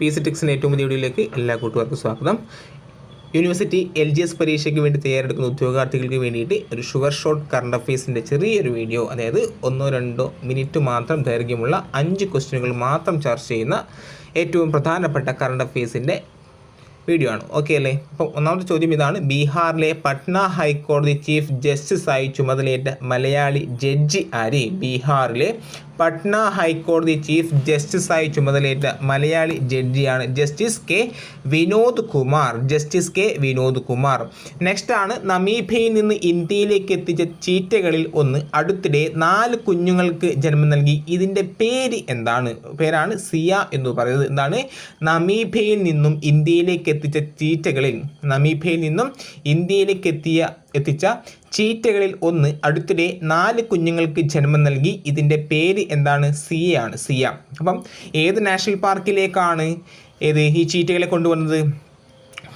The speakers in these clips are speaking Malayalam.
പി സി ടെക്സിന്റെ ഏറ്റവും പുതിയ വീഡിയോയിലേക്ക് എല്ലാ കൂട്ടുകാർക്കും സ്വാഗതം. യൂണിവേഴ്സിറ്റി എൽ ജി എസ് പരീക്ഷയ്ക്ക് വേണ്ടി തയ്യാറെടുക്കുന്ന ഉദ്യോഗാർത്ഥികൾക്ക് വേണ്ടിയിട്ട് ഒരു ഷുഗർ ഷോട്ട് കറണ്ട് അഫയേഴ്സിന്റെ ചെറിയൊരു വീഡിയോ അതായത് ഒന്നോ രണ്ടോ മിനിറ്റ് മാത്രം ദൈർഘ്യമുള്ള അഞ്ച് ക്വസ്റ്റ്യനുകൾ മാത്രം ചർച്ച ചെയ്യുന്ന ഏറ്റവും പ്രധാനപ്പെട്ട കറണ്ട് അഫയേഴ്സിന്റെ വീഡിയോ ആണ്. ഓക്കെ അല്ലേ? അപ്പോൾ ഒന്നാമത്തെ ചോദ്യം ഇതാണ്. ബീഹാറിലെ പട്ന ഹൈക്കോടതി ചീഫ് ജസ്റ്റിസായി ചുമതലയേറ്റ മലയാളി ജഡ്ജി ആര്? ബീഹാറിലെ പട്ന ഹൈക്കോടതി ചീഫ് ജസ്റ്റിസായി ചുമതലയേറ്റ Malayali ജഡ്ജിയാണ് justice K Vinod Kumar. Justice K Vinod Kumar. Next ആണ് നമീബയിൽ നിന്ന് ഇന്ത്യയിലേക്ക് എത്തിച്ച ചീറ്റകളിൽ ഒന്ന്. അടുത്തിടെ നാല് കുഞ്ഞുങ്ങൾക്ക് ജന്മം നൽകി. ഇതിന്റെ പേര് എന്താണ്? പേരാണ് സിയ എന്ന് പറയുന്നത്. എന്താണ്? നമീബയിൽ നിന്നും ഇന്ത്യയിലേക്ക് എത്തിച്ച ചീറ്റകളിൽ. നമീബയിൽ നിന്നും ഇന്ത്യയിലേക്ക് എത്തിയ എത്തിച്ച ചീറ്റകളിൽ ഒന്ന് അടുത്തിടെ നാല് കുഞ്ഞുങ്ങൾക്ക് ജന്മം നൽകി. ഇതിന്റെ പേര് എന്താണ്? സിയ ആണ്. സിയ. അപ്പം ഏത് നാഷണൽ പാർക്കിലേക്കാണ് ഏത് ഈ ചീറ്റകളെ കൊണ്ടുവന്നത്?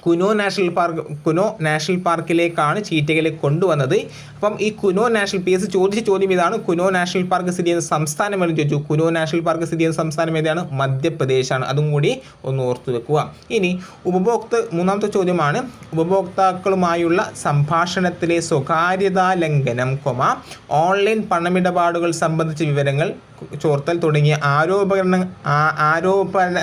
Kuno national park Kuno national പാർക്കിലേക്കാണ് ചീറ്റകളെ കൊണ്ടുവന്നത്. അപ്പം ഈ കുനോ നാഷണൽ പി എസ് ചോദിച്ച ചോദ്യം ഇതാണ്. കുനോ നാഷണൽ പാർക്ക് സ്ഥിതി ചെയ്യുന്ന സംസ്ഥാനം എന്ന് ചോദിച്ചു. കുനോ നാഷണൽ പാർക്ക് സ്ഥിതി ചെയ്യുന്ന സംസ്ഥാനം ഏതാണ്? മധ്യപ്രദേശാണ്. അതും കൂടി ഒന്ന് ഓർത്തു വെക്കുക. ഇനി ഉപഭോക്തൃ മൂന്നാമത്തെ ചോദ്യമാണ്. ഉപഭോക്താക്കളുമായുള്ള സംഭാഷണത്തിലെ സ്വകാര്യതാ ലംഘനം കൊമ ഓൺലൈൻ പണമിടപാടുകൾ സംബന്ധിച്ച വിവരങ്ങൾ ചോർത്തൽ തുടങ്ങിയ ആരോപകരണ ആരോപണ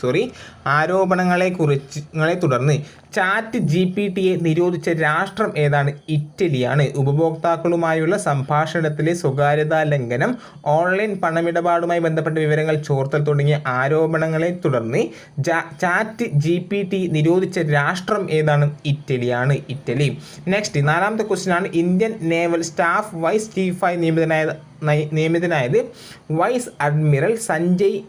സോറി ആരോപണങ്ങളെ കുറിച്ച് തുടർന്ന് ചാറ്റ് ജി പി ടിയെ നിരോധിച്ച രാഷ്ട്രം ഏതാണ്? ഇറ്റലിയാണ്. ഉപഭോക്താക്കളുമായുള്ള സംഭാഷണത്തിലെ സ്വകാര്യതാ ലംഘനം ഓൺലൈൻ പണമിടപാടുമായി ബന്ധപ്പെട്ട വിവരങ്ങൾ ചോർത്തൽ തുടങ്ങിയ ആരോപണങ്ങളെ തുടർന്ന് ചാറ്റ് ജി പി ടി നിരോധിച്ച രാഷ്ട്രം ഏതാണ്? ഇറ്റലിയാണ്. ഇറ്റലി. നെക്സ്റ്റ് നാലാമത്തെ ക്വസ്റ്റ്യൻ ആണ്. ഇന്ത്യൻ നേവൽ സ്റ്റാഫ് വൈസ് ചീഫായി നിയമിതനായ നയി- നിയമിതനായത് വൈസ് അഡ്മിറൽ സഞ്ജയ്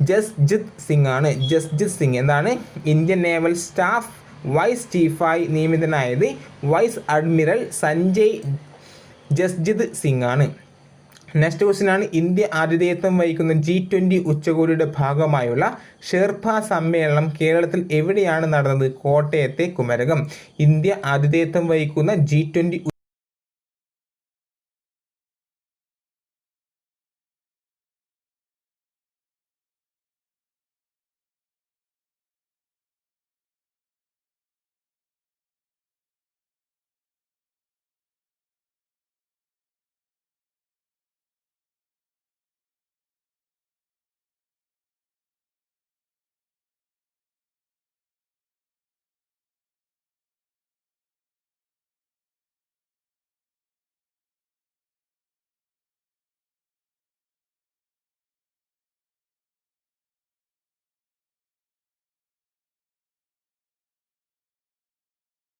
ജസ്ജിത് സിംഗ് ആണ് ജസ്ജിത് സിംഗ് എന്താണ്? ഇന്ത്യൻ നേവൽ സ്റ്റാഫ് വൈസ് ചീഫായി നിയമിതനായത് വൈസ് അഡ്മിറൽ സഞ്ജയ് ജസ്ജിത് സിംഗ് ആണ് നെക്സ്റ്റ് ക്വസ്റ്റ്യൻ ആണ്. ഇന്ത്യ ആതിഥേയത്വം വഹിക്കുന്ന ജി ട്വന്റി ഉച്ചകോടിയുടെ ഭാഗമായുള്ള ഷെർപ്പ സമ്മേളനം കേരളത്തിൽ എവിടെയാണ് നടന്നത്? കോട്ടയത്തെ കുമരകം. ഇന്ത്യ ആതിഥേയത്വം വഹിക്കുന്ന ജി ട്വന്റി